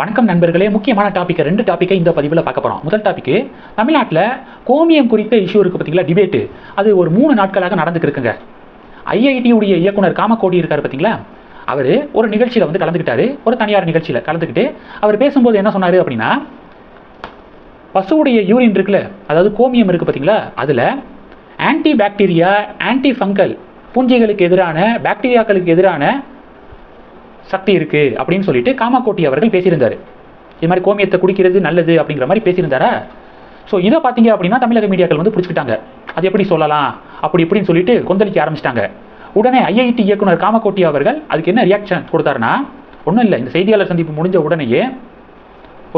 வணக்கம் நண்பர்களே. முக்கியமான டாபிக் ரெண்டு டாப்பிக்கை இந்த பதிவில் பார்க்க போகிறோம் முதல் டாபிக் தமிழ்நாட்டில் கோமியம் குறித்த இஷ்யூ இருக்குது பார்த்தீங்களா டிபேட்டு அது ஒரு மூணு நாட்களாக நடந்துக்கிருக்குங்க ஐஐடியுடைய ஐஐடி உடைய இயக்குனர் காமக்கோடி இருக்கார் பார்த்தீங்களா அவர் ஒரு நிகழ்ச்சியில் வந்து கலந்துக்கிட்டாரு. ஒரு தனியார் நிகழ்ச்சியில் கலந்துக்கிட்டு அவர் பேசும்போது என்ன சொன்னார் அப்படின்னா பசுவுடைய யூரின் இருக்குல்ல அதாவது கோமியம் இருக்குது பார்த்தீங்களா அதில் ஆன்டி பாக்டீரியா ஆன்டி ஃபங்கல் பூஞ்சைகளுக்கு எதிரான பாக்டீரியாக்களுக்கு எதிரான சக்தி இருக்கு அப்படின்னு சொல்லிட்டு காமாக்கோட்டி அவர்கள் பேசியிருந்தார். இது மாதிரி கோமியத்தை குடிக்கிறது நல்லது அப்படிங்கிற மாதிரி பேசியிருந்தாரா? ஸோ இதை பார்த்தீங்க அப்படின்னா தமிழக மீடியாக்கள் வந்து பிடிச்சிக்கிட்டாங்க. அது எப்படி சொல்லலாம்? அப்படி இப்படின்னு சொல்லிட்டு கொந்தளிக்க ஆரம்பிச்சிட்டாங்க. உடனே ஐஐடி இயக்குனர் காமக்கோட்டி அவர்கள் அதுக்கு என்ன ரியாக்ஷன் கொடுத்தாருன்னா ஒன்றும் இல்லை இந்த செய்தியாளர் சந்திப்பு முடிஞ்ச உடனேயே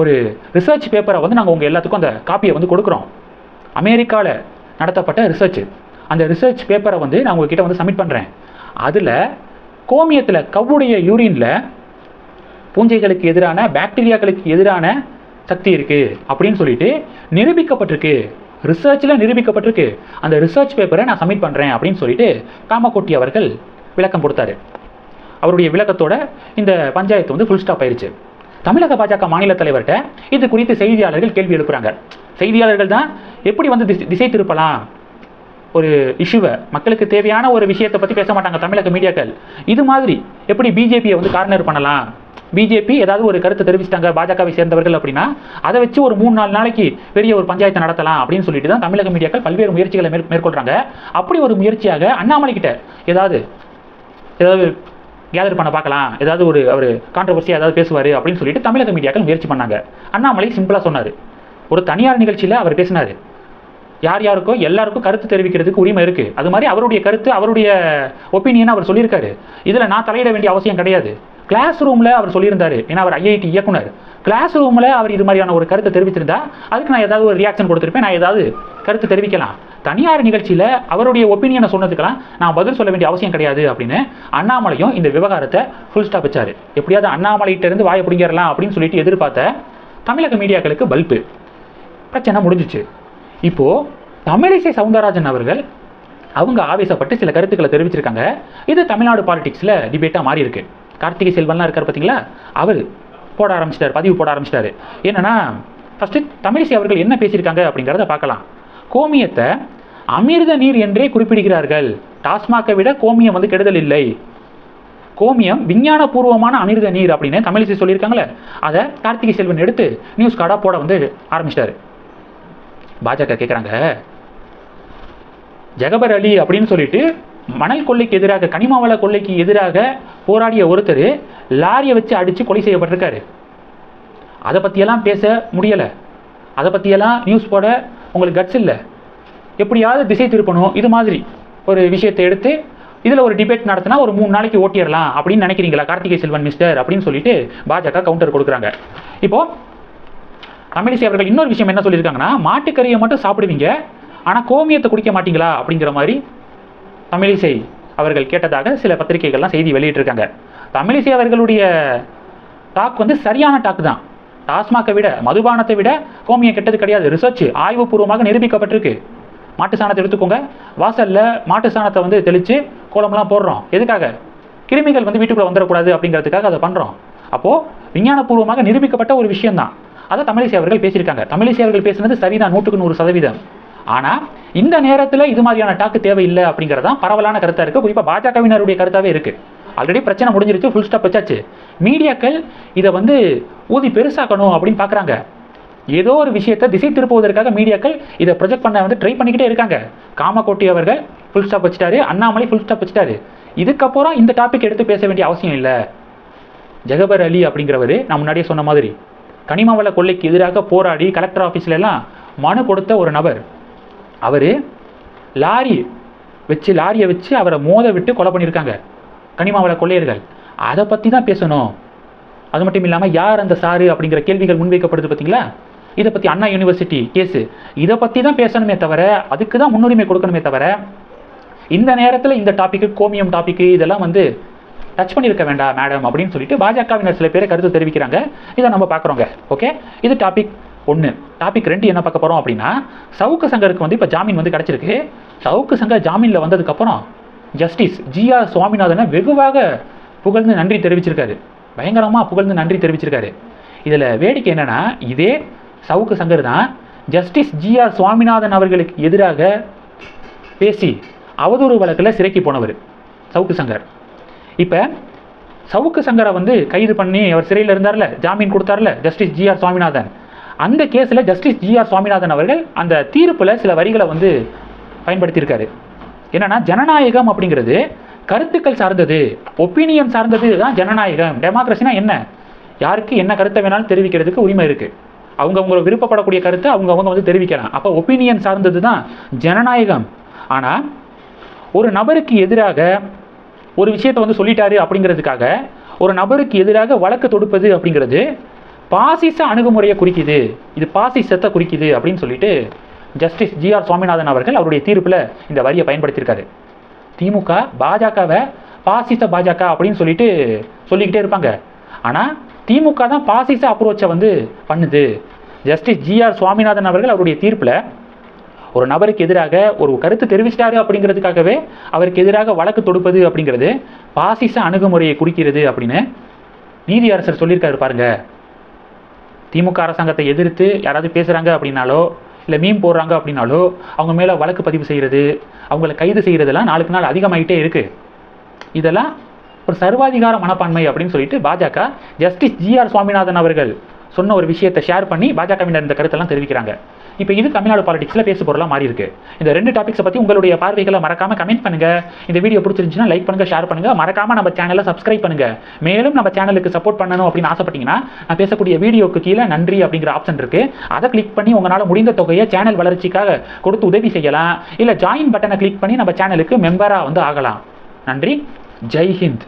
ஒரு ரிசர்ச் பேப்பரை வந்து நாங்கள் உங்கள் எல்லாத்துக்கும் அந்த காப்பியை வந்து கொடுக்குறோம். அமெரிக்காவில் நடத்தப்பட்ட ரிசர்ச் அந்த ரிசர்ச் பேப்பரை வந்து நான் உங்ககிட்ட வந்து சப்மிட் பண்ணுறேன் அதில் கோமியத்தில் கவ்வுடைய யூரின்ல பூஞ்சைகளுக்கு எதிரான பாக்டீரியாக்களுக்கு எதிரான சக்தி இருக்குது அப்படின்னு சொல்லிட்டு நிரூபிக்கப்பட்டிருக்கு. ரிசர்ச்சில் நிரூபிக்கப்பட்டிருக்கு. அந்த ரிசர்ச் பேப்பரை நான் சப்மிட் பண்ணுறேன் அப்படின்னு சொல்லிட்டு காமக்கோட்டி அவர்கள் விளக்கம் கொடுத்தாரு. அவருடைய விளக்கத்தோட இந்த பஞ்சாயத்து வந்து ஃபுல் ஸ்டாப் ஆயிடுச்சு தமிழக பாஜக மாநில தலைவர்கிட்ட இது குறித்து செய்தியாளர்கள் கேள்வி எழுப்புறாங்க. செய்தியாளர்கள் தான் எப்படி வந்து திசை திசை திருப்பலாம்? ஒரு இஷ்யூவை மக்களுக்கு தேவையான ஒரு விஷயத்தை பற்றி பேச மாட்டாங்க தமிழக மீடியாக்கள். இது மாதிரி எப்படி பிஜேபியை வந்து கார்னர் பண்ணலாம்? பிஜேபி ஏதாவது ஒரு கருத்தை தெரிவிச்சிட்டாங்க பாஜகவை சேர்ந்தவர்கள் அப்படின்னா அதை வச்சு ஒரு மூணு நாலு நாளைக்கு பெரிய ஒரு பஞ்சாயத்தை நடத்தலாம் அப்படின்னு சொல்லிட்டு தான் தமிழக மீடியாக்கள் பல்வேறு முயற்சிகளை மேற் மேற்கொள்றாங்க. அப்படி ஒரு முயற்சியாக அண்ணாமலை கிட்ட ஏதாவது ஏதாவது கேதர் பண்ண பார்க்கலாம். ஏதாவது ஒரு அவர் கான்ட்ரவர்சியாக ஏதாவது பேசுவார் அப்படின்னு சொல்லிட்டு தமிழக மீடியாக்கள் முயற்சி பண்ணாங்க. அண்ணாமலை சிம்பிளாக சொன்னார். ஒரு தனியார் நிகழ்ச்சியில் அவர் பேசினார். யார் யாருக்கோ எல்லாருக்கும் கருத்து தெரிவிக்கிறதுக்கு உரிமை இருக்குது அது மாதிரி அவருடைய கருத்து அவருடைய ஒப்பீனியன் அவர் சொல்லியிருக்காரு. இதில் நான் தலையிட வேண்டிய அவசியம் கிடையாது. கிளாஸ் ரூமில் அவர் சொல்லியிருந்தார். ஏன்னா அவர் ஐஐடி இயக்குனர். கிளாஸ் ரூமில் அவர் இது மாதிரியான ஒரு கருத்தை தெரிவித்திருந்தா அதுக்கு நான் ஏதாவது ஒரு ரியாக்ஷன் கொடுத்துருப்பேன். நான் ஏதாவது கருத்து தெரிவிக்கலாம். தனியார் நிகழ்ச்சியில் அவருடைய ஒப்பீனியனை சொன்னதுக்கெல்லாம் நான் பதில் சொல்ல வேண்டிய அவசியம் கிடையாது அப்படின்னு அண்ணாமலையும் இந்த விவகாரத்தை ஃபுல் ஸ்டாப் வச்சார். எப்படியாவது அண்ணாமலைகிட்ட இருந்து வாயை பிடிங்கிடலாம் அப்படின்னு சொல்லிட்டு எதிர்பார்த்த தமிழக மீடியாக்களுக்கு பல்பு. பிரச்சனை முடிஞ்சிச்சு. இப்போ தமிழிசை சவுந்தரராஜன் அவர்கள் அவங்க ஆவேசப்பட்டு சில கருத்துக்களை தெரிவிச்சிருக்காங்க. இது தமிழ்நாடு பாலிடிக்ஸில் டிபேட்டாக மாறி இருக்கு கார்த்திகை செல்வன்லாம் இருக்கார் பார்த்தீங்களா அவர் போட ஆரம்பிச்சிட்டார் பதிவு போட ஆரம்பிச்சிட்டாரு. என்னன்னா ஃபஸ்ட்டு தமிழிசை அவர்கள் என்ன பேசியிருக்காங்க அப்படிங்கிறத பார்க்கலாம். கோமியத்தை அமிர்த நீர் என்றே குறிப்பிடுகிறார்கள். டாஸ்மாக்கை விட கோமியம் வந்து கெடுதல் இல்லை. கோமியம் விஞ்ஞானபூர்வமான அமிர்த நீர் அப்படின்னு தமிழிசை சொல்லியிருக்காங்களே. அதை கார்த்திகை செல்வன் எடுத்து நியூஸ் கார்டாக போட வந்து ஆரம்பிச்சிட்டாரு. பாஜக கேட்குறாங்க ஜெகபர் அலி அப்படின்னு சொல்லிட்டு மணல் கொள்ளைக்கு எதிராக கனிமாவள கொள்ளைக்கு எதிராக போராடிய ஒருத்தர் லாரியை வச்சு அடித்து கொலை செய்யப்பட்டிருக்காரு. அதை பற்றியெல்லாம் பேச முடியலை. அதை பற்றியெல்லாம் நியூஸ் போட உங்களுக்கு கட்ஸ் இல்லை. எப்படியாவது திசை திருப்பணும். இது மாதிரி ஒரு விஷயத்தை எடுத்து இதில் ஒரு டிபேட் நடத்தினா ஒரு மூணு நாளைக்கு ஓட்டிடலாம் அப்படின்னு நினைக்கிறீங்களா? கார்த்திகை செல்வன் மிஸ்டர் அப்படின்னு சொல்லிட்டு பாஜக கவுண்டர் கொடுக்குறாங்க. இப்போது தமிழிசை அவர்கள் இன்னொரு விஷயம் என்ன சொல்லியிருக்காங்கன்னா மாட்டுக்கறியை மட்டும் சாப்பிடுவீங்க ஆனால் கோமியத்தை குடிக்க மாட்டீங்களா அப்படிங்கிற மாதிரி தமிழிசை அவர்கள் கேட்டதாக சில பத்திரிகைகள்லாம் செய்தி வெளியிட்டிருக்காங்க. தமிழிசை அவர்களுடைய டாக் வந்து சரியான டாக் தான். டாஸ்மாக்கை விட மதுபானத்தை விட கோமியம் கெட்டது கிடையாது. ரிசர்ச் ஆய்வுபூர்வமாக நிரூபிக்கப்பட்டிருக்கு. மாட்டு சாணத்தை எடுத்துக்கோங்க. வாசலில் மாட்டு சாணத்தை வந்து தெளித்து கோலம்லாம் போடுறோம். எதுக்காக? கிருமிகள் வந்து வீட்டுக்குள்ளே வந்துடக்கூடாது அப்படிங்கிறதுக்காக அதை பண்ணுறோம் அப்போது விஞ்ஞானபூர்வமாக நிரூபிக்கப்பட்ட ஒரு விஷயம்தான். அதை தமிழிசை அவர்கள் பேசியிருக்காங்க. தமிழிசை அவர்கள் பேசுனது சரிதான் நூற்றுக்கு நூறு சதவீதம். ஆனால் இந்த நேரத்தில் இது மாதிரியான டாக்கு தேவையில்லை அப்படிங்கிறதான் பரவலான கருத்தாக இருக்குது குறிப்பாக பாஜகவினருடைய கருத்தாகவே இருக்குது ஆல்ரெடி பிரச்சனை முடிஞ்சிருச்சு ஃபுல் ஸ்டாப் வச்சாச்சு. மீடியாக்கள் இதை வந்து ஊதி பெருசாக்கணும் அப்படின்னு பார்க்குறாங்க ஏதோ ஒரு விஷயத்தை திசை திருப்புவதற்காக மீடியாக்கள் இதை ப்ரொஜெக்ட் பண்ண வந்து ட்ரை பண்ணிக்கிட்டே இருக்காங்க. காமக்கோட்டி அவர்கள் ஃபுல் ஸ்டாப் வச்சுட்டாரு அண்ணாமலை ஃபுல் ஸ்டாப் வச்சுட்டாரு. இதுக்கப்புறம் இந்த டாபிக் எடுத்து பேச வேண்டிய அவசியம் இல்லை. ஜெகபர் அலி அப்படிங்கிறவர் நான் முன்னாடியே சொன்ன மாதிரி கனிமவள கொள்ளைக்கு எதிராக போராடி கலெக்டர் ஆஃபீஸ்ல எல்லாம் மனு கொடுத்த ஒரு நபர். அவர் லாரி வச்சு லாரியை வச்சு அவரை மோத விட்டு கொலை பண்ணியிருக்காங்க. கனிமவள கொள்ளையர்கள். அதை பற்றி தான் பேசணும். அது மட்டும் இல்லாமல் யார் அந்த சாரு அப்படிங்கிற கேள்விகள் முன்வைக்கப்படுது பார்த்தீங்களா இதை பற்றி அண்ணா யூனிவர்சிட்டி கேஸு இதை பற்றி தான் பேசணுமே தவிர அதுக்கு தான் முன்னுரிமை கொடுக்கணுமே தவிர இந்த நேரத்தில் இந்த டாப்பிக்கு கோமியம் டாப்பிக்கு இதெல்லாம் வந்து டச் பண்ணியிருக்க வேண்டாம் மேடம் அப்படின்னு சொல்லிட்டு பாஜகவினர் சில பேர் கருத்து தெரிவிக்கிறாங்க. இதை நம்ம பார்க்குறோங்க. ஓகே இது டாபிக் ஒன்று டாபிக் ரெண்டு என்ன பார்க்க போகிறோம் அப்படின்னா சவுக்கு சங்கருக்கு வந்து இப்போ ஜாமீன் வந்து கிடச்சிருக்கு. சவுக்கு சங்கர் ஜாமீனில் வந்ததுக்கப்புறம் ஜஸ்டிஸ் ஜிஆர் சுவாமிநாதனை வெகுவாக புகழ்ந்து நன்றி தெரிவிச்சிருக்காரு. பயங்கரமாக புகழ்ந்து நன்றி தெரிவிச்சிருக்காரு. இதில் வேடிக்கை என்னென்னா இதே சவுக்கு சங்கர் தான் ஜஸ்டிஸ் ஜிஆர் சுவாமிநாதன் அவர்களுக்கு எதிராக பேசி அவதூறு வழக்கில் சிறைக்கு போனவர் சவுக்கு சங்கர். இப்போ சவுக்கு சங்கரை வந்து கைது பண்ணி அவர் சிறையில் இருந்தார்ல ஜாமீன் கொடுத்தார்ல ஜஸ்டிஸ் ஜிஆர் சுவாமிநாதன். அந்த கேஸில் ஜஸ்டிஸ் ஜிஆர் சுவாமிநாதன் அவர்கள் அந்த தீர்ப்பில் சில வரிகளை வந்து பயன்படுத்தியிருக்காரு. என்னன்னா ஜனநாயகம் அப்படிங்கிறது கருத்துக்கள் சார்ந்தது ஒப்பீனியன் சார்ந்தது தான் ஜனநாயகம். டெமோக்ரஸினா என்ன? யாருக்கு என்ன கருத்தை வேணாலும் தெரிவிக்கிறதுக்கு உரிமை இருக்குது அவங்க அவங்கள விருப்பப்படக்கூடிய கருத்தை அவங்க அவங்க வந்து தெரிவிக்கலாம். அப்போ ஒப்பீனியன் சார்ந்தது தான் ஜனநாயகம். ஆனால் ஒரு நபருக்கு எதிராக ஒரு விஷயத்தை வந்து சொல்லிட்டாரு அப்படிங்கிறதுக்காக ஒரு நபருக்கு எதிராக வழக்கு தொடுப்பது அப்படிங்கிறது பாசிச அணுகுமுறையை குறிக்குது. இது பாசிசத்தை குறிக்குது அப்படின்னு சொல்லிட்டு ஜஸ்டிஸ் ஜி ஆர் சுவாமிநாதன் அவர்கள் அவருடைய தீர்ப்பில் இந்த வரியை பயன்படுத்தியிருக்காரு. திமுக பாஜகவை பாசிச பாஜக அப்படின்னு சொல்லிட்டு சொல்லிக்கிட்டே இருப்பாங்க. ஆனால் திமுக தான் பாசிச அப்ரோச்சை வந்து பண்ணுது. ஜஸ்டிஸ் ஜி ஆர் சுவாமிநாதன் அவர்கள் அவருடைய தீர்ப்பில் ஒரு நபருக்கு எதிராக ஒரு கருத்து தெரிவிச்சிட்டாரு அப்படிங்கிறதுக்காகவே அவருக்கு எதிராக வழக்கு தொடுப்பது அப்படிங்கிறது பாசிச அணுகுமுறையை குறிக்கிறது அப்படின்னு நீதி அரசர் சொல்லியிருக்காரு பாருங்க. திமுக அரசாங்கத்தை எதிர்த்து யாராவது பேசுகிறாங்க அப்படின்னாலோ இல்லை மீன் போடுறாங்க அப்படின்னாலோ அவங்க மேலே வழக்கு பதிவு செய்கிறது அவங்கள கைது செய்கிறதெல்லாம் நாளுக்கு நாள் அதிகமாகிட்டே இருக்குது இதெல்லாம் ஒரு சர்வாதிகார மனப்பான்மை அப்படின்னு சொல்லிட்டு பாஜக ஜஸ்டிஸ் ஜிஆர் சுவாமிநாதன் அவர்கள் சொன்ன ஒரு விஷயத்தை ஷேர் பண்ணி பாஜகவினர் இந்த கருத்தெல்லாம் தெரிவிக்கிறாங்க. இப்போ இது தமிழ்நாடு பாலிடிக்ஸில் பேசு பொருளாக மாறி இருக்கு இந்த ரெண்டு டாபிக்ஸை பற்றி உங்களுடைய பார்வைகளை மறக்காமல் கமெண்ட் பண்ணுங்க. இந்த வீடியோ பிடிச்சிருந்துச்சுன்னா லைக் பண்ணுங்க ஷேர் பண்ணுங்க. மறக்காம நம்ம சேனலை சப்ஸ்கிரைப் பண்ணுங்க. மேலும் நம்ம சேனலுக்கு சப்போர்ட் பண்ணணும் அப்படின்னு ஆசைப்பட்டீங்கன்னா நான் பேசக்கூடிய வீடியோக்கு கீழே நன்றி அப்படிங்கிற ஆப்ஷன் இருக்கு. அதை கிளிக் பண்ணி உங்களால் முடிந்த தொகையை சேனல் வளர்ச்சிக்காக கொடுத்து உதவி செய்யலாம். இல்லை ஜாயின் பட்டனை கிளிக் பண்ணி நம்ம சேனலுக்கு மெம்பராக வந்து ஆகலாம். நன்றி. ஜெய் ஹிந்த்.